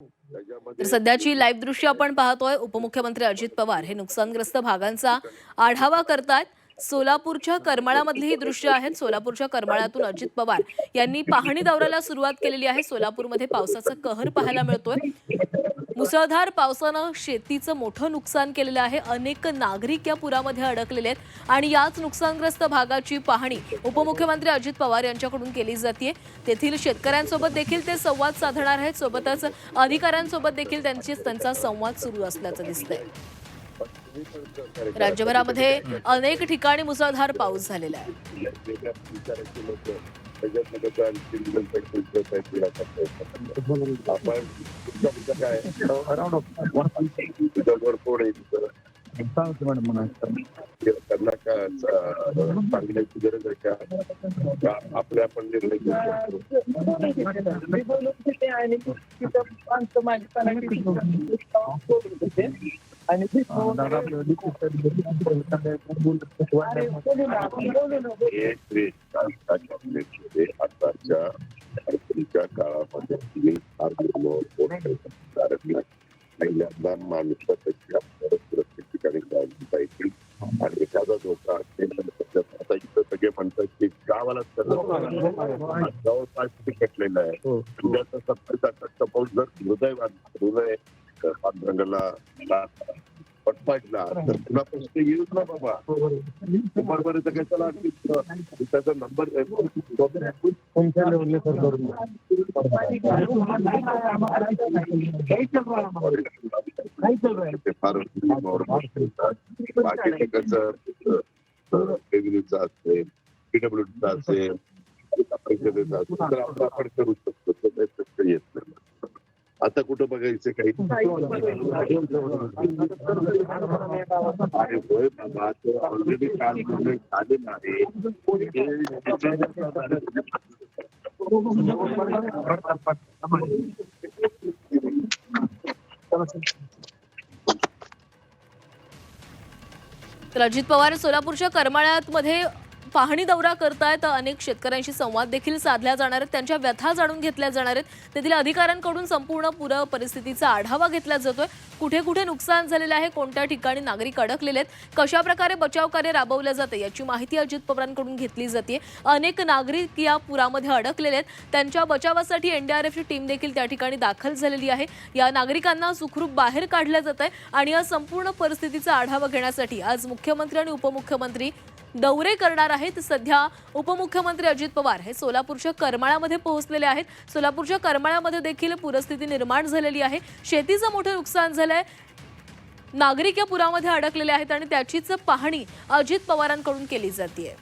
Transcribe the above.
तर सध्याची लाईव्ह दृश्य आपण पाहतोय उपमुख्यमंत्री अजित पवार. हे नुकसानग्रस्त भागांचा आढावा करतायत. सोलापूरच्या करमाळामधली ही दृश्य आहेत. सोलापूरच्या करमाळातून अजित पवार यांनी पाहणी दौऱ्याला सुरुवात केलेली आहे. सोलापूरमध्ये पावसाचा कहर पाहायला मिळतोय. मुसळधार पावसानं शेतीचं मोठं नुकसान केलेलं आहे. अनेक नागरिक या पुरामध्ये अडकलेले आहेत. आणि याच नुकसानग्रस्त भागाची पाहणी उपमुख्यमंत्री अजित पवार यांच्याकडून केली जाते तेथील शेतकऱ्यांसोबत देखील ते संवाद साधणार आहेत. सोबतच अधिकाऱ्यांसोबत देखील त्यांची त्यांचा संवाद सुरू असल्याचं दिसतंय. राज्यभरामध्ये अनेक ठिकाणी मुसळधार पाऊस झालेला आहे. त्यांना का सांगण्याची गरज आहे का? का आपल्या आपण निर्णय घेऊ शकतो. मी बोलत होते आणि तिथं आमचं माझ्या आणि ते फोन- अरे बोलू ना, आपण बोलू ना. हे आताच्या अडचणीच्या काळामध्ये फार. कारण पहिल्यांदा माणसाची आपल्याला सुरक्षित ठिकाणी काळजी पाहिजे आणि एखादा धोका असेल आता इथं सगळे म्हणतात की गावालाच करणार जवळपास किती कटलेलं आहे. उद्याचा सत्तरचा टक्का पाऊस जर हृदय हृदय पांढरंगाला पटपाटला. तर तुला प्रश्न ना बाबा? बरोबर कशाला त्याचा नंबर ते फार बाकीचं कसं रेव्हेन्यूचं असेल पीडब्ल्यूडीचं असेल परिषदेचं असेल तर आपण करू शकतो. आता कुठं बघायचं काही? होय बाबा तो ऑलरेडी काल झालेलं आहे तर अजित पवार सोलापूरच्या करमाळ्यामध्ये पाहणी दौरा करतायत अनेक शेतकऱ्यांशी संवाद देखील साधल्या जाणार आहेत. त्यांच्या व्यथा जाणून घेतल्या जाणार आहेत. तेथील अधिकाऱ्यांकडून संपूर्ण पूर परिस्थितीचा आढावा घेतला जातोय. कुठे कुठे नुकसान झालेलं आहे कोणत्या ठिकाणी नागरिक अडकलेले आहेत कशा प्रकारे बचाव कार्य राबवलं जाते याची माहिती अजित पवारांकडून घेतली जाते. अनेक नागरिक या पुरामध्ये अडकलेले आहेत. त्यांच्या बचावासाठी एनडीआरएफची टीम देखील त्या ठिकाणी दाखल झालेली आहे. या नागरिकांना सुखरूप बाहेर काढलं जात आहे आणि या संपूर्ण परिस्थितीचा आढावा घेण्यासाठी आज मुख्यमंत्री आणि उपमुख्यमंत्री दौरे करणार आहेत सध्या उपमुख्यमंत्री अजित पवार. हे सोलापूरच्या करमाळ्यामध्ये पोहोचलेले आहेत. सोलापूरच्या करमाळ्यामध्ये देखील पूरस्थिती निर्माण झालेली आहे. शेतीचं मोठं नुकसान झालंय. नागरिक या पुरामध्ये अडकलेले आहेत आणि त्याचीच पाहणी अजित पवारांकडून केली जाते